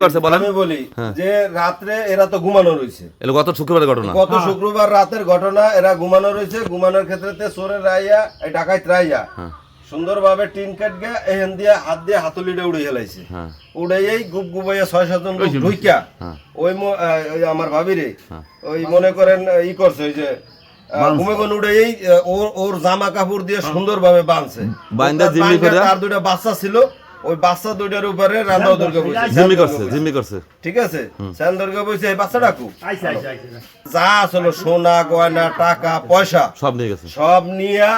করছে বলেন। আমি বলি হ্যাঁ। যে রাত্রে এরা তো ঘুমানো রয়েছে। এলো গত শুক্রবারের ঘটনা। গত শুক্রবার রাতের ঘটনা এরা ঘুমানো রয়েছে। ঘুমানোর ক্ষেত্রে চোরের রাইয়া এই ডাকাইত রাইয়া হ্যাঁ। সুন্দরভাবে টিন কাট গে এহেন দিয়ে হাত দিয়ে হাতুলিটা উড়ে হেলাইছে হ্যাঁ। উড়াইয়াই গুপ গুবাইয়া ছয় সাতজন লোক ঢুইকা। ওই ওই আমার ভাবিরে। ওই মনে করেন ই করছে ওই যে আহ, ঘুমে কোন উড়াইয়াই ওর ওর জামা কাপড় দিয়ে সুন্দরভাবে বাঁধছে বাইন্দা তার জিম্মি বাইন্দা করে- তার দুইটা বাচ্চা ছিল। ওই বাচ্চা দুইটার উপরে রান্না দুর্গা বসে জিম্মি করছে জিম্মি করছে। ঠিক আছে? শ্যান দুর্গা বসে এই বাচ্চা ডাকু আইসা আইসা আইসা যা আসলো সোনা গয়না টাকা পয়সা সব নিয়ে গেছে। সব নিয়ে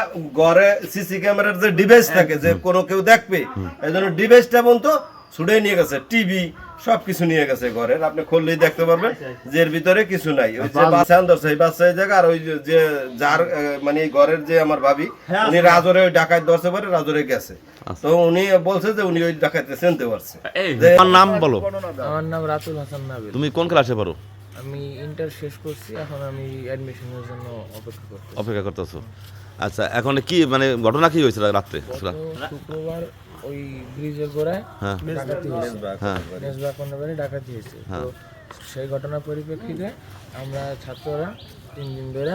ঘরে সিসি ক্যামেরার যে ডিভাইস থাকে যে কোনো কেউ দেখবে এই জন্য ডিভাইসটা বলতো ছুটে নিয়ে গেছে। টিভি সবকিছু নিয়ে গেছে ঘরের আপনি খুললেই দেখতে পারবেন যে এর ভিতরে কিছু নাই। ওই যে জায়গা আর ওই যে- যার মানে ঘরের যে আমার ভাবি উনি রাজরে ওই ডাকাত ধরছে পরে রাজরে গেছে। তো উনি বলছে যে উনি ওই ডাকাতে চিনতে পারছে। যে তোমার নাম বলো। আমার নাম রাতুল হাসান নাবিল। তুমি কোন ক্লাসে পারো আমি ইন্টার শেষ করছি এখন আমি অ্যাডমিশনের জন্য অপেক্ষা করতে অপেক্ষা করতেছো। আচ্ছা এখন কি মানে ঘটনা কি হয়েছিল রাত্রে? শুক্রবার ওই ব্রিজের গোড়ায় হ্যাঁ। ডাকাতি হয়েছে। হ্যাঁ। মেজবা কন্যাবাড়ি ডাকাতি হয়েছে। তো সেই ঘটনার পরিপ্রেক্ষিতে আমরা ছাত্ররা তিন দিন ধরে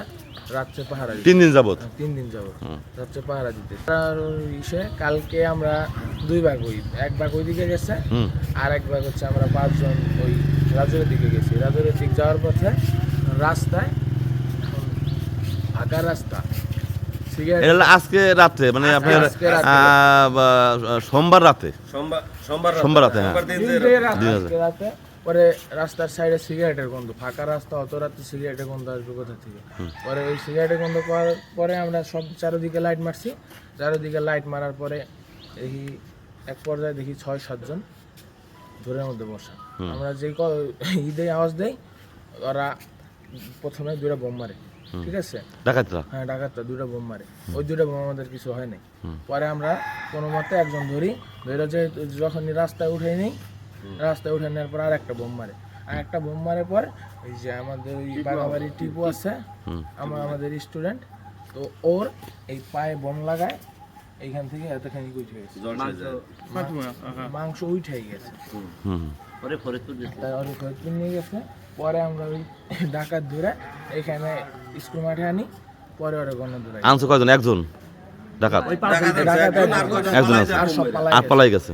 রাত্রে পাহারা তিন দিন যাবত তিন দিন যাব রাত্রে পাহারা দিতে। তার ইসে কালকে আমরা দুই ভাগ ওই এক ভাগ ওই দিকে গেছে আর এক ভাগ হচ্ছে আমরা পাঁচজন ওই রাজুরের দিকে গেছি। রাজুরের দিক যাওয়ার পথে রাস্তায় ফাঁকা রাস্তা এটা হলো আজকে রাত্রে মানে আপনার সোমবার রাতে। সোমবার সোমবার সোমবার রাতে, হ্যাঁ। আজকে রাতে। পরে রাস্তার সাইডে সিগারেটের গন্ধ ফাঁকা রাস্তা অত রাতে সিগারেটের গন্ধ আসবে কোথা থেকে? পরে ওই সিগারেটের গন্ধ পাওয়ার পরে আমরা সব চারিদিকে লাইট মারছি। চারিদিকে লাইট মারার পরে দেখি এক পর্যায়ে দেখি ছয় সাতজন ধরের মধ্যে বসা। আমরা যে ক- ঈদে আওয়াজ দেই ওরা প্রথমে দুটা বোম মারে। ঠিক আছে? ডাকাতরা? হ্যাঁ ডাকাতটা দুটো বোম মারে। ওই দুটো বোম আমাদের কিছু হয় নাই। পরে আমরা কোনো মতে একজন ধরি ধরে যে যখনই রাস্তায় উঠে নিই রাস্তায় উঠে নেওয়ার পর আর একটা বোম মারে। আর একটা বোম মারার পর ওই যে আমাদের ওই বাগাবাড়ি টিপু আছে আমার আমাদের স্টুডেন্ট তো ওর এই পায়ে বোম লাগায় এইখান থেকে এতখানি উঠে গেছে। মাংস উঠে গেছে। ওর ফরিদপুর নিয়ে গেছে। পরে আমরা ওই ডাকাত ধরে এখানে স্কুল মাঠে আনি, পরে ওরা গণ ধরে আনছো কয়জন? একজন? ডাকাত। একজন আছে। আর পালাই গেছে।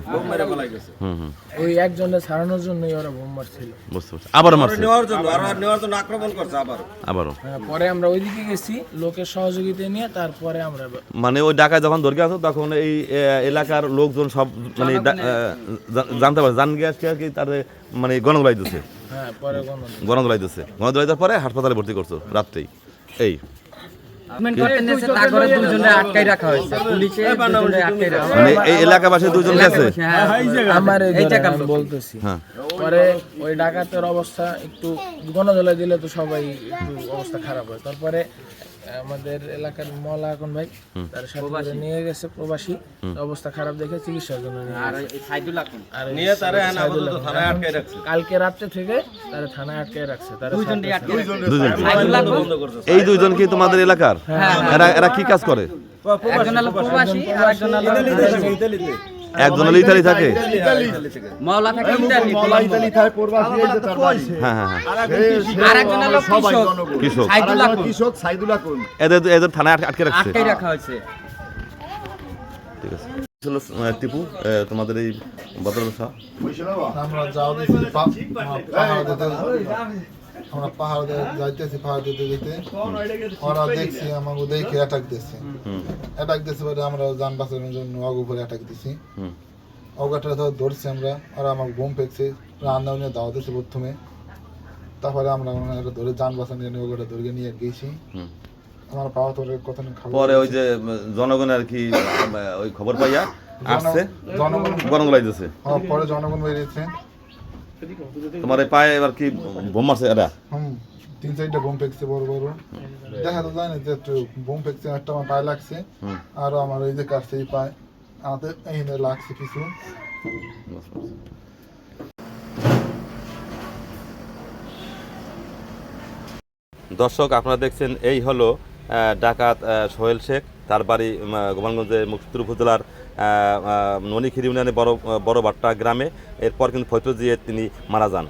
হুম হুম। ওই একজনের ছাড়ানোর জন্যই ওরা বোম মারছিল। বুঝতে পারছি। আবারও মারছে। নেওয়ার জন্য আর নেওয়ার জন্য আক্রমণ করছে আবার আবারও। হ্যাঁ, পরে আমরা ওইদিকে গেছি লোকের সহযোগিতা নিয়ে তারপরে আমরা মানে ওই ডাকায় যখন দরকার আসো তখন এই এলাকার লোকজন সব মানে জানতে পারে। জান গিয়ে আজকে আর কি তার মানে গণদোলাই দিচ্ছে হ্যাঁ পরে গণ গণদোলাই দিচ্ছে গণদোলাই দেওয়ার পরে হাসপাতালে ভর্তি করছ রাত্রেই। এই। মানে এই এলাকাবাসী দুজন গেছে? হ্যাঁ আমার। বলতেছি। হ্যাঁ। পরে ওই ডাকাতের অবস্থা একটু গণজলা দিলে তো সবাই একটু অবস্থা খারাপ হয়। তারপরে আমাদের এলাকার মলা এখন ভাই তার সাথে নিয়ে গেছে প্রবাসী। অবস্থা খারাপ দেখে চিকিৎসার জন্য নিয়ে তারে। থানায় আটকায় রাখছে। কালকে রাত্রে থেকে তারা থানায় আটকে রাখছে তারা আটকে এই দুইজন কি তোমাদের এলাকার? এরা এরা কি কাজ করে? একজন হলো প্রবাসী আর একজন হলো একজন হলো ইতালি থাকে মাওলা থাকে ইতালি হ্যাঁ হ্যাঁ হ্যাঁ আর একজন হলো কৃষক কৃষক সাইদুল কৃষক সাইদুল আকুন এদের এদের থানায় আটকে- আটকে রাখছে আটকাই রাখা হয়েছে ঠিক আছে টিপু তোমাদের এই বদল আমরা যাও আমরা পাহাড় যাইতেছি পাহাড় দিতে যেতে ওরা দেখছি আমাকে দেখে অ্যাটাক দিচ্ছে। অ্যাটাক দিচ্ছে পরে আমরা যান বাঁচানোর জন্য অগ উপরে অ্যাটাক দিছি অগাটা ধর ধরছি আমরা ওরা আমাকে বোম ফেকছে রান্না নিয়ে দাওয়া দিচ্ছে প্রথমে। তারপরে আমরা ওনারা ধরে যান বাঁচানোর জন্য ওগোটা ধরে নিয়ে গেছি। আমার পাওয়া তোর খাব পরে ওই যে জনগণ আর কি ওই খবর পাইয়া আসছে। জনগণ গরম দিতেছে হ্যাঁ, পরে জনগণ বেরিয়েছে। তোমার এই পায়ে এবার কি বোম মারছে? এরা তিন চারটা বোম ফেকছে বড় বড়। দেখা তো যায় না যে একটু বোম ফেকছে একটা আমার পায়ে লাগছে আরও আমার ওই যে কাছে এই পায়ে। আমাদের এইখানে লাগছে কিছু। দর্শক আপনারা দেখছেন এই হলো ডাকাত সোহেল শেখ। তার বাড়ি গোপালগঞ্জের মুক্তির উপজেলার ননিখির ইউনিয়নের বড় বড় বাট্টা গ্রামে। এরপর কিন্তু ফৈতজিয়ে তিনি মারা যান।